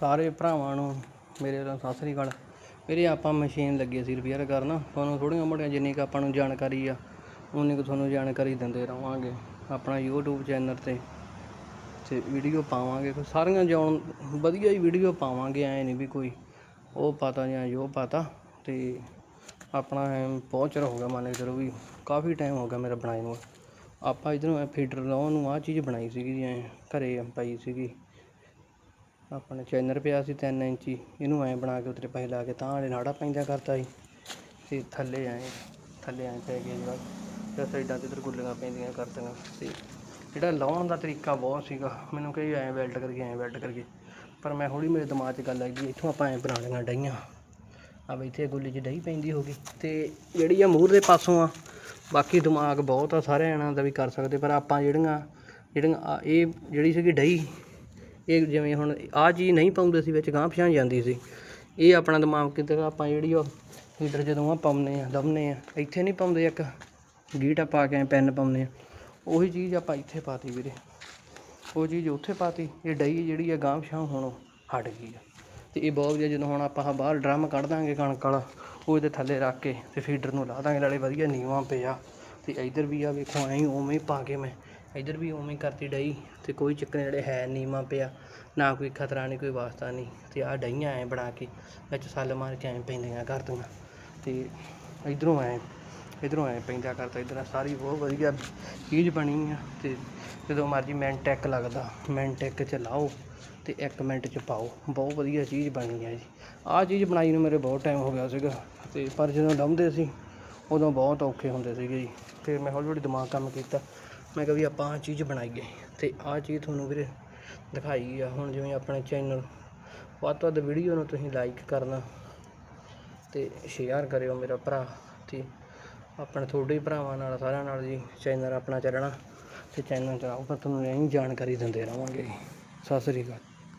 ਸਾਰੇ ਭਰਾਵਾਂ ਨੂੰ, ਮੇਰੇ ਵੱਲੋਂ ਸਤਿ ਸ੍ਰੀ ਅਕਾਲ। ਵੀਰੇ, ਆਪਾਂ ਮਸ਼ੀਨ ਲੱਗੇ ਸੀ ਰਿਪੇਅਰ ਕਰਨ। ਤੁਹਾਨੂੰ ਥੋੜ੍ਹੀਆਂ ਮੋਟੀਆਂ ਜਿੰਨੀ ਕੁ ਆਪਾਂ ਨੂੰ ਜਾਣਕਾਰੀ ਆ, ਉਨੀ ਕੁ ਤੁਹਾਨੂੰ ਜਾਣਕਾਰੀ ਦਿੰਦੇ ਰਹਾਂਗੇ ਆਪਣਾ YouTube ਚੈਨਲ ਤੇ। ਤੇ ਵੀਡੀਓ ਪਾਵਾਂਗੇ। ਕੋਈ ਸਾਰੀਆਂ ਜਾਣ ਵਧੀਆ ਹੀ ਵੀਡੀਓ ਪਾਵਾਂਗੇ, ਐ ਨਹੀਂ ਵੀ ਕੋਈ ਉਹ ਪਤਾ ਜਾਂ ਜੋ ਪਤਾ। ਤੇ ਆਪਣਾ ਐਂ ਬਹੁਤ ਚਿਰ ਹੋ ਗਿਆ ਮੰਨ ਕੇ ਚਲੋ ਵੀ ਕਾਫੀ ਟਾਈਮ ਹੋ ਗਿਆ ਮੇਰਾ ਬਣਾਏ ਨੂੰ। ਆਪਾਂ ਇਧਰੋਂ ਐ ਫੀਡਰ ਲਾਉਣ ਨੂੰ, ਆਹ ਚੀਜ਼ ਬਣਾਈ ਸੀਗੀ ਜੀ, ਐਂ ਘਰੇ ਪਈ ਸੀਗੀ। ਆਪਣੇ ਚੈਨਰ ਪਿਆ ਸੀ 3 ਇੰਚੀ। ਇਹਨੂੰ ਐਂ ਬਣਾ ਕੇ ਉੱਤੇ ਪੈਸੇ ਲਾ ਕੇ, ਤਾਂ ਵਾਲੇ ਨਾੜਾ ਪੈਂਦਾ ਕਰਤਾ ਸੀ। ਤੇ ਥੱਲੇ ਐਂ ਥੱਲੇ ਐਂ ਪੈ ਗਿਆ ਜਿਹੜਾ ਤੇ ਸਾਈਡਾਂ ਤੇ ਇਧਰ ਗੁੱਲੀਆਂ ਪੈਂਦੀਆਂ ਕਰਤੀਆਂ। ਤੇ ਜਿਹੜਾ ਲਾਉਣ ਦਾ ਤਰੀਕਾ ਬਹੁਤ ਸੀਗਾ, ਮੈਨੂੰ ਕਹੀ ਐਂ ਵੈਲਡ ਕਰਕੇ, ਐਂ ਵੈਲਡ ਕਰਕੇ। ਪਰ ਮੈਂ ਹੌਲੀ ਮੇਰੇ ਦਿਮਾਗ 'ਚ ਗੱਲ ਆਈ ਵੀ ਇੱਥੋਂ ਆਪਾਂ ਐਂ ਬਣਾ ਲਈਆਂ ਡਈਆਂ ਆ ਵੀ ਇੱਥੇ ਗੁੱਲੀ 'ਚ ਡਈ ਪੈਂਦੀ ਹੋਗੀ ਤੇ ਜਿਹੜੀ ਆ ਮੂਹਰ ਦੇ ਪਾਸੋਂ ਆ, ਬਾਕੀ ਦਿਮਾਗ ਬਹੁਤ ਆ ਸਾਰਿਆਂ ਜਣਾਂ ਦਾ ਵੀ ਕਰ ਸਕਦੇ। ਪਰ ਆਪਾਂ ਜਿਹੜੀਆਂ ਜਿਹੜੀਆਂ ਇਹ ਜਿਹੜੀ ਸੀਗੀ ਡਈ ਇਹ ਜਿਵੇਂ ਹੁਣ ਆਹ ਚੀਜ਼ ਨਹੀਂ ਪਾਉਂਦੇ ਸੀ ਵਿੱਚ, ਗਾਂਹ ਪਛਾਣ ਜਾਂਦੀ ਸੀ। ਇਹ ਆਪਣਾ ਦਿਮਾਗ ਕਿਤੇ ਆਪਾਂ ਜਿਹੜੀ ਉਹ ਹੀਟਰ ਜਦੋਂ ਆ ਪਾਉਂਦੇ ਆ ਦਮਨੇ ਆ ਇੱਥੇ ਨਹੀਂ ਪਾਉਂਦੇ ਇੱਕ ਗੀਟਾ ਪਾ ਕੇ ਪੈਨ ਪਾਉਂਦੇ ਆ ਉਹੀ ਚੀਜ਼ ਆਪਾਂ ਇੱਥੇ ਪਾਤੀ ਵੀਰੇ। ਉਹ ਚੀਜ਼ ਉੱਥੇ ਪਾਤੀ, ਇਹ ਡਈ ਜਿਹੜੀ ਆ ਗਾਂਹ ਪਛਾਣ, ਹੁਣ ਹਟ ਗਈ ਆ। ਤੇ ਇਹ ਬਹੁਤ ਵਧੀਆ ਜਦੋਂ ਹੁਣ ਆਪਾਂ ਬਾਹਰ ਡਰਮ ਕੱਢ ਦਾਂਗੇ ਕਣਕ ਵਾਲਾ, ਉਹ ਇਹਦੇ ਥੱਲੇ ਰੱਖ ਕੇ ਤੇ ਫੀਡਰ ਨੂੰ ਲਾ ਦਾਂਗੇ, ਨਾਲੇ ਵਧੀਆ ਨੀਵਾਂ ਪਿਆ। ਤੇ ਇੱਧਰ ਵੀ ਆ ਵੇਖੋ, ਐਂ ਉਵੇਂ ਹੀ ਪਾ ਕੇ ਮੈਂ ਇੱਧਰ ਵੀ ਉਵੇਂ ਕਰਤੀ ਡਈ ਤੇ ਕੋਈ ਚੱਕਰ ਜਿਹੜੇ ਹੈ ਨੀਵਾਂ ਪਿਆ, ਨਾ ਕੋਈ ਖਤਰਾ ਨਹੀਂ, ਕੋਈ ਵਾਸਤਾ ਨਹੀਂ ਤੇ ਆਹ ਡਈਆਂ ਐਂ ਬਣਾ ਕੇ, ਵਿੱਚ ਸੱਲ ਮਾਰ ਕੇ ਐਂ ਪੈਂਦੀਆਂ ਕਰਦੀਆਂ ਤੇ ਇਧਰੋਂ ਐਂ ਇਧਰੋਂ ਐਂ ਪੈਂਦਾ ਕਰਤਾ ਇਧਰ ਸਾਰੀ ਬਹੁਤ ਵਧੀਆ ਚੀਜ਼ ਬਣੀ ਆ ਤੇ ਜਦੋਂ ਮਰਜ਼ੀ ਮੈਂਟੈਕ ਲੱਗਦਾ ਮੈਂਟੈਕ ਚ ਲਾਓ ਤੇ 1 ਮਿੰਟ ਚ ਪਾਓ, ਬਹੁਤ ਵਧੀਆ ਚੀਜ਼ ਬਣੀ ਹੈ ਜੀ। ਆਹ ਚੀਜ਼ ਬਣਾਈ ਨੂੰ ਮੇਰੇ ਬਹੁਤ ਟਾਈਮ ਹੋ ਗਿਆ ਸੀਗਾ ਤੇ ਪਰ ਜਦੋਂ ਲਾਉਂਦੇ ਸੀ, ਉਦੋਂ ਬਹੁਤ ਔਖੇ ਹੁੰਦੇ ਸੀਗੇ ਜੀ। ਫਿਰ ਮੈਂ ਹੌਲੀ ਹੌਲੀ ਦਿਮਾਗ ਕੰਮ ਕੀਤਾ ਮੈਂ ਕਿਹਾ ਵੀ ਆਪਾਂ ਆਹ ਚੀਜ਼ ਬਣਾਈਏ ਤੇ ਆਹ ਚੀਜ਼ ਤੁਹਾਨੂੰ ਵੀਰੇ ਦਿਖਾਈ ਆ ਹੁਣ ਜਿਵੇਂ ਆਪਣੇ ਚੈਨਲ ਵੱਧ ਤੋਂ ਵੱਧ ਵੀਡੀਓ ਨੂੰ ਤੁਸੀਂ ਲਾਈਕ ਕਰਨਾ ਤੇ ਸ਼ੇਅਰ ਕਰਿਓ ਮੇਰਾ ਭਰਾ ਤੇ ਆਪਣੇ ਤੁਹਾਡੇ ਭਰਾਵਾਂ ਨਾਲ, ਸਾਰਿਆਂ ਨਾਲ ਜੀ ਚੈਨਲ ਆਪਣਾ ਚੱਲਣਾ ਤੇ ਚੈਨਲ ਚਲਾਓ ਪਰ ਤੁਹਾਨੂੰ ਇਹੀ ਜਾਣਕਾਰੀ ਦਿੰਦੇ ਰਹਾਂਗੇ ਜੀ। ਸਤਿ ਸ੍ਰੀ ਅਕਾਲ